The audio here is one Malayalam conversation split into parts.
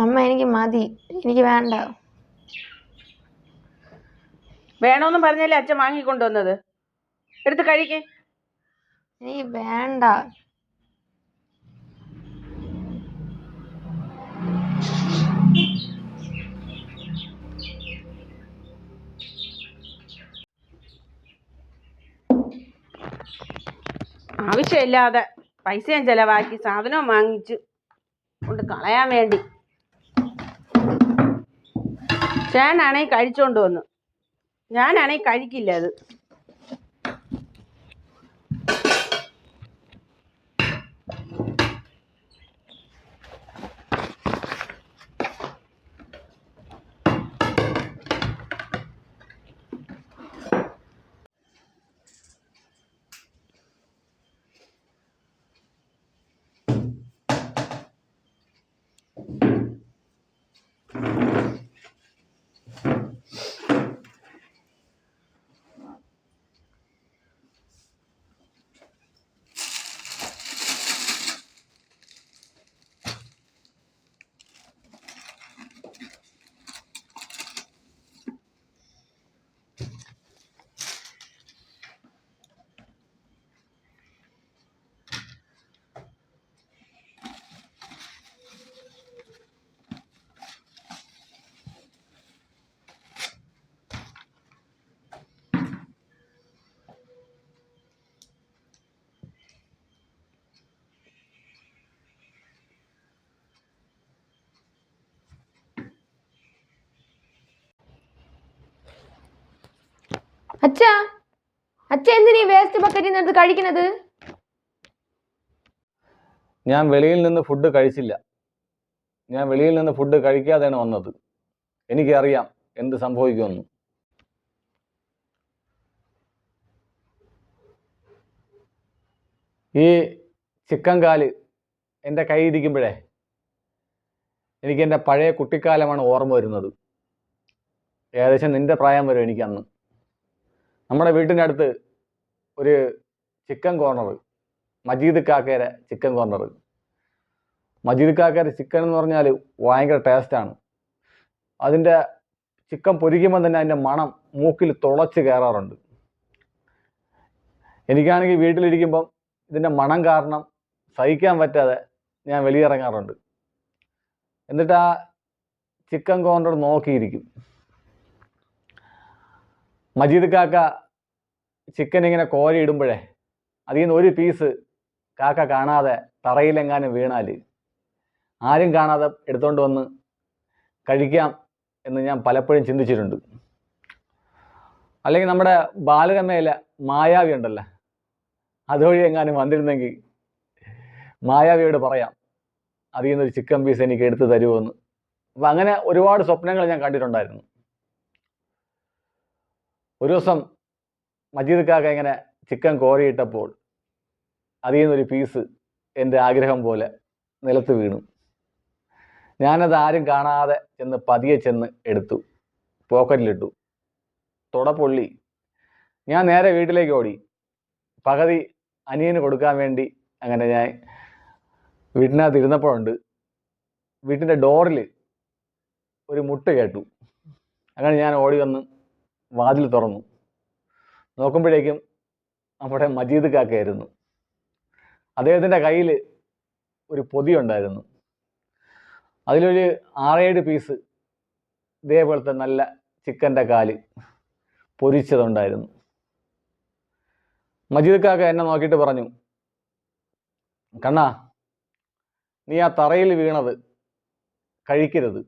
അമ്മ എനിക്ക് മതി. എനിക്ക് വേണ്ട. വേണമെന്നും പറഞ്ഞല്ലേ അച്ഛൻ വാങ്ങിക്കൊണ്ടുവന്നത്? എടുത്ത് കഴിക്കേ. എനിക്ക് വേണ്ട. ആവശ്യമില്ലാതെ പൈസയും ചെലവാക്കി സാധനവും വാങ്ങിച്ച് കൊണ്ട് കളയാൻ വേണ്ടി. ചേട്ടനാണെങ്കിൽ കഴിച്ചോണ്ട് വന്നു. ഞാനാണെങ്കിൽ കഴിക്കില്ല അത്. അച്ഛാ അച്ഛ എന്തിനീ വേസ്റ്റ് ബക്കറ്റിൽ നിന്ന് കഴിക്കുന്നത്? ഞാൻ വെളിയിൽ നിന്ന് ഫുഡ് കഴിച്ചില്ല. ഞാൻ വെളിയിൽ നിന്ന് ഫുഡ് കഴിക്കാതെയാണ് വന്നത്. എനിക്കറിയാം എന്ത് സംഭവിക്കുമെന്ന്. ഈ ചിക്കൻ കാൽ എന്റെ ഇരിക്കുമ്പോഴേ എനിക്ക് എന്റെ പഴയ കുട്ടിക്കാലമാണ് ഓർമ്മ വരുന്നത്. ഏകദേശം നിന്റെ പ്രായം വരും എനിക്കന്ന്. നമ്മുടെ വീട്ടിന്റെ അടുത്ത് ഒരു ചിക്കൻ കോർണർ മജീദ് കാക്കേര ചിക്കൻ കോർണർ മജീദ് കാക്കേര ചിക്കൻ എന്ന് പറഞ്ഞാൽ ഭയങ്കര ടേസ്റ്റാണ് അതിന്റെ ചിക്കൻ പൊരിക്കുമ്പോൾ തന്നെ അതിന്റെ മണം മൂക്കിൽ തുളച്ച് കയറാറുണ്ട്. എനിക്കാണെങ്കിൽ വീട്ടിലിരിക്കുമ്പം ഇതിന്റെ മണം കാരണം സഹിക്കാൻ പറ്റാതെ ഞാൻ വെളിയിറങ്ങാറുണ്ട്. എന്നിട്ട് ആ ചിക്കൻ കോർണർ നോക്കിയിരിക്കും. മജീദ് കാക്ക ചിക്കൻ ഇങ്ങനെ കോരി ഇടുമ്പോഴേ അതിൽ നിന്ന് ഒരു പീസ് കാക്ക കാണാതെ തറയിലെങ്ങാനും വീണാൽ ആരും കാണാതെ എടുത്തുകൊണ്ട് വന്ന് കഴിക്കാം എന്ന് ഞാൻ പലപ്പോഴും ചിന്തിച്ചിട്ടുണ്ട്. അല്ലെങ്കിൽ നമ്മുടെ ബാലരമയിലെ മായാവി ഉണ്ടല്ലോ അതുവഴി എങ്ങാനും വന്നിരുന്നെങ്കിൽ മായാവിയോട് പറയാം അതിൽ നിന്നൊരു ചിക്കൻ പീസ് എനിക്ക് എടുത്തു തരുമോ എന്ന് അപ്പം അങ്ങനെ ഒരുപാട് സ്വപ്നങ്ങൾ ഞാൻ കണ്ടിട്ടുണ്ടായിരുന്നു. ഒരു ദിവസം മജീദ് കാക്ക ഇങ്ങനെ ചിക്കൻ കോരിയിട്ടപ്പോൾ അതിൽ നിന്നൊരു പീസ് എന്റെ ആഗ്രഹം പോലെ നിലത്ത് വീണു. ഞാനത് ആരും കാണാതെ ചെന്ന് പതിയെ ചെന്ന് എടുത്തു. പോക്കറ്റിലിട്ടു. തുട പൊള്ളി ഞാൻ നേരെ വീട്ടിലേക്ക് ഓടി. പകുതി അനിയന് കൊടുക്കാൻ വേണ്ടി അങ്ങനെ ഞാൻ വീട്ടിനകത്ത് ഇരുന്നപ്പോഴുണ്ട്. വീട്ടിന്റെ ഡോറിൽ ഒരു മുട്ട് കേട്ടു. അങ്ങനെ ഞാൻ ഓടി വന്ന് വാതിൽ തുറന്നു. നോക്കുമ്പോഴേക്കും നമ്മുടെ മജീദ് കാക്കയായിരുന്നു. അദ്ദേഹത്തിന്റെ കയ്യിൽ ഒരു പൊതി ഉണ്ടായിരുന്നു. അതിലൊരു ആറേഴ് പീസ് ഇതേപോലത്തെ നല്ല ചിക്കന്റെ കാൽ പൊരിച്ചതുണ്ടായിരുന്നു. മജീദ് കാക്ക എന്നെ നോക്കിയിട്ട് പറഞ്ഞു കണ്ണാ നീ ആ തറയിൽ വീണത് കഴിക്കരുത്.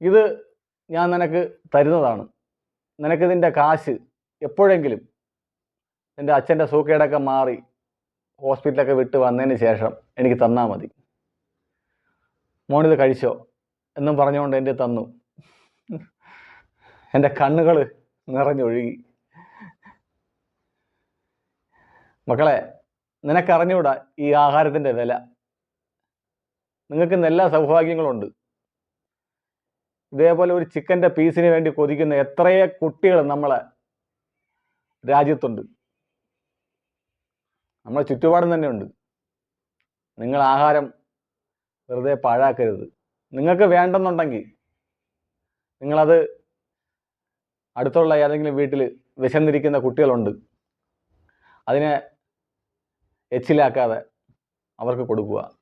ഇത് ഞാൻ നിനക്ക് തരുന്നതാണ്. നിനക്ക് നിനക്കിതിന്റെ കാശ് എപ്പോഴെങ്കിലും എന്റെ അച്ഛന്റെ സൂക്കേടൊക്കെ മാറി ഹോസ്പിറ്റലൊക്കെ വിട്ട് വന്നതിന് ശേഷം എനിക്ക് തന്നാൽ മതി. മോണിത് കഴിച്ചോ? എന്നും പറഞ്ഞുകൊണ്ട് എന്റെ തന്നു. എന്റെ കണ്ണുകൾ നിറഞ്ഞൊഴുകി. മക്കളെ നിനക്കറിഞ്ഞൂടാ ഈ ആഹാരത്തിന്റെ വില. നിങ്ങൾക്ക് എല്ലാ സൗഭാഗ്യങ്ങളുണ്ട്. ഇതേപോലെ ഒരു ചിക്കന്റെ പീസിന് വേണ്ടി കൊതിക്കുന്ന എത്രയേ കുട്ടികൾ നമ്മളെ രാജ്യത്തുണ്ട്. നമ്മളെ ചുറ്റുപാടും തന്നെയുണ്ട് നിങ്ങൾ ആഹാരം വെറുതെ പാഴാക്കരുത്. നിങ്ങൾക്ക് വേണ്ടെന്നുണ്ടെങ്കിൽ നിങ്ങളത് അടുത്തുള്ള ഏതെങ്കിലും വീട്ടിൽ വിശന്നിരിക്കുന്ന കുട്ടികളുണ്ട്. അതിനെ എച്ചിലാക്കാതെ അവർക്ക് കൊടുക്കുക.